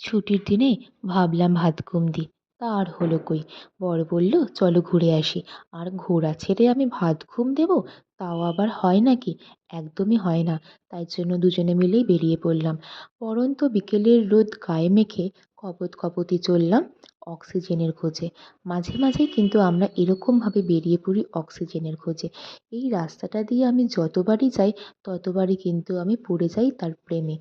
ছুটির দিনে ভাবলাম ভাতঘুম দিই তা আর হলো কই? বর বলল, চলো ঘুরে আসি। আর ঘোরা ছেড়ে আমি ভাত ঘুম দেবো? তাও আবার হয় নাকি? একদমই হয় না। তাই জন্য দুজনে মিলেই বেরিয়ে পড়লাম। পড়ন্ত বিকেলের রোদ গায়ে মেখে কপত কপতি চললাম অক্সিজেনের খোঁজে। মাঝে মাঝেই কিন্তু আমরা এরকমভাবে বেরিয়ে পড়ি অক্সিজেনের খোঁজে। এই রাস্তাটা দিয়ে আমি যতবারই যাই, ততবারই কিন্তু আমি পড়ে যাই তার প্রেমে।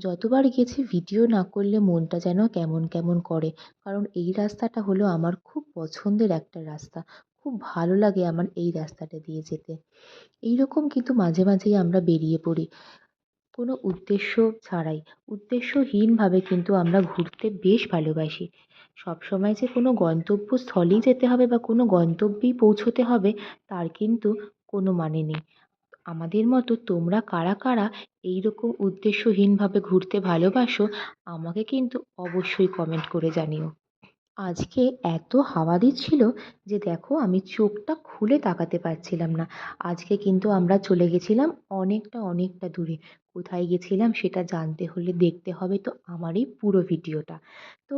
যতবার গেছি ভিডিও না করলে মনটা যেন কেমন কেমন করে। কারণ এই রাস্তাটা হলো আমার খুব পছন্দের একটা রাস্তা। খুব ভালো লাগে আমার এই রাস্তাটা দিয়ে যেতে। এই রকম কিন্তু মাঝে মাঝেই আমরা বেরিয়ে পড়ি। কোনো উদ্দেশ্য ছাড়াই। উদ্দেশ্যহীনভাবে কিন্তু আমরা ঘুরতে বেশ ভালোবাসি। সবসময় যে কোনো গন্তব্যস্থলেই যেতে হবে বা কোনো গন্তব্যেই পৌঁছোতে হবে, তার কিন্তু কোনো মানে নেই। আমাদের মতো তোমরা কারা কারা এই রকম উদ্দেশ্যহীনভাবে ঘুরতে ভালোবাসো, আমাকে কিন্তু অবশ্যই কমেন্ট করে জানিও। আজকে এত হাওয়া দিচ্ছিল যে দেখো আমি চোখটা খুলে তাকাতে পারছিলাম না। আজকে কিন্তু আমরা চলে গেছিলাম অনেকটা অনেকটা দূরে। কোথায় গেছিলাম সেটা জানতে হলে দেখতে হবে তো আমার এই পুরো ভিডিওটা তো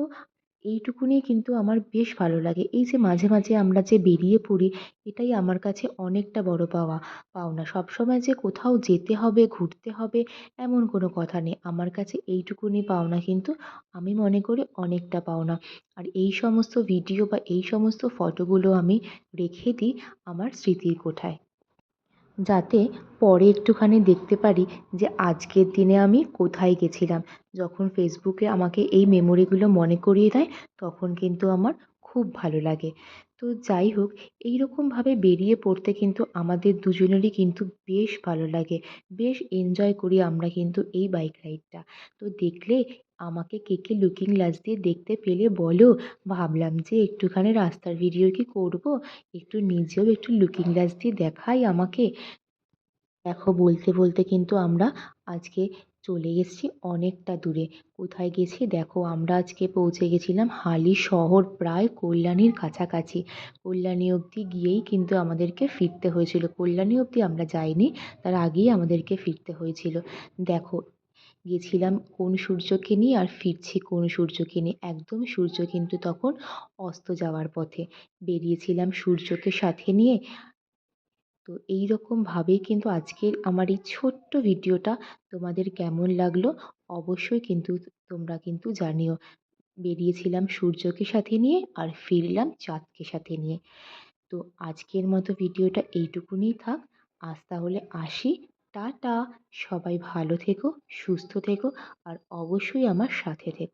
এইটুকুনি কিন্তু আমার বেশ ভালো লাগে। এই যে মাঝে মাঝে আমরা যে বেরিয়ে পড়ি, এটাই আমার কাছে অনেকটা বড় পাওয়া, পাওনা। সবসময় যে কোথাও যেতে হবে, ঘুরতে হবে, এমন কোনো কথা নেই। আমার কাছে এইটুকুনি পাওনা কিন্তু আমি মনে করি অনেকটা পাওনা। আর এই সমস্ত ভিডিও বা এই সমস্ত ফটোগুলো আমি রেখে দিই আমার স্মৃতির কোঠায়। যাতে পরে একটুখানি দেখতে পারি যে আজকের দিনে আমি কোথায় গেছিলাম। যখন ফেসবুকে আমাকে এই মেমোরিগুলো মনে করিয়ে দেয়, তখন কিন্তু আমার খুব ভালো লাগে। তো যাই হোক এই রকমভাবে বেরিয়ে পড়তে কিন্তু আমাদের দুজনেরই কিন্তু বেশ ভালো লাগে। বেশ এনজয় করি আমরা কিন্তু এই বাইক রাইডটা তো দেখলে আমাকে কে কে লুকিং গ্লাস দিয়ে দেখতে পেলে বলো, ভাবলাম যে একটুখানি রাস্তার ভিডিও কি করব? একটু নিজেও একটু লুকিং গ্লাস দিয়ে দেখাই আমাকে। দেখো বলতে বলতে কিন্তু আমরা আজকে চলে এসেছি অনেকটা দূরে। কোথায় গেছি? দেখো, আমরা আজকে পৌঁছে গেছিলাম হালি শহর, প্রায় কল্যাণীর কাছাকাছি। কল্যাণী অবধি গিয়েই কিন্তু আমাদেরকে ফিরতে হয়েছিল। কল্যাণী অবধি আমরা যাইনি, তার আগেই আমাদেরকে ফিরতে হয়েছিল। দেখো, গেছিলাম কোন সূর্যকে নিয়ে আর ফিরছি কোন সূর্যকে নিয়ে। একদম সূর্য কিন্তু তখন অস্ত যাওয়ার পথে। বেরিয়েছিলাম সূর্যকে সাথে নিয়ে তো এই রকমভাবেই কিন্তু আজকের আমার এই ছোট্ট ভিডিওটা তোমাদের কেমন লাগল অবশ্যই কিন্তু তোমরা কিন্তু জানিও। বেরিয়েছিলাম সূর্যকে সাথে নিয়ে আর ফিরলাম চাঁদকে সাথে নিয়ে। তো আজকের মতো ভিডিওটা এইটুকুনিই থাক। আজ তাহলে আসি। টাটা! সবাই ভালো থেকো, সুস্থ থেকো, আর অবশ্যই আমার সাথে থেকো।